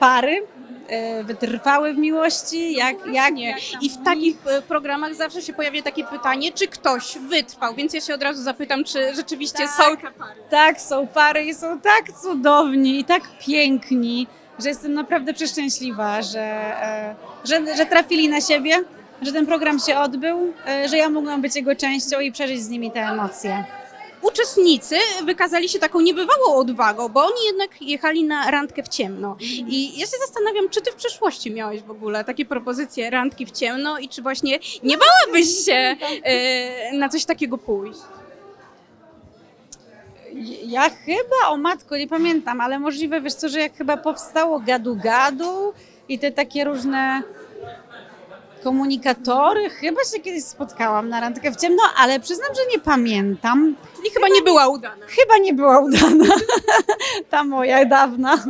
pary e, wytrwały w miłości, jak, jak Nie. I w takich e, programach zawsze się pojawia takie pytanie, czy ktoś wytrwał, więc ja się od razu zapytam, czy rzeczywiście Tak. są pary. Tak, są pary i są tak cudowni i tak piękni, że jestem naprawdę przeszczęśliwa, że, e, że, że trafili na siebie, że ten program się odbył, że ja mogłam być jego częścią i przeżyć z nimi te emocje. Uczestnicy wykazali się taką niebywałą odwagą, bo oni jednak jechali na randkę w ciemno. I ja się zastanawiam, czy ty w przeszłości miałeś w ogóle takie propozycje randki w ciemno i czy właśnie nie bałabyś się e, na coś takiego pójść? Ja chyba, o matko, nie pamiętam, ale możliwe, wiesz co, że jak chyba powstało gadu-gadu i te takie różne komunikatory, chyba się kiedyś spotkałam na randkę w ciemno, ale przyznam, że nie pamiętam. Czyli chyba nie była udana. Chyba nie była udana ta moja dawna.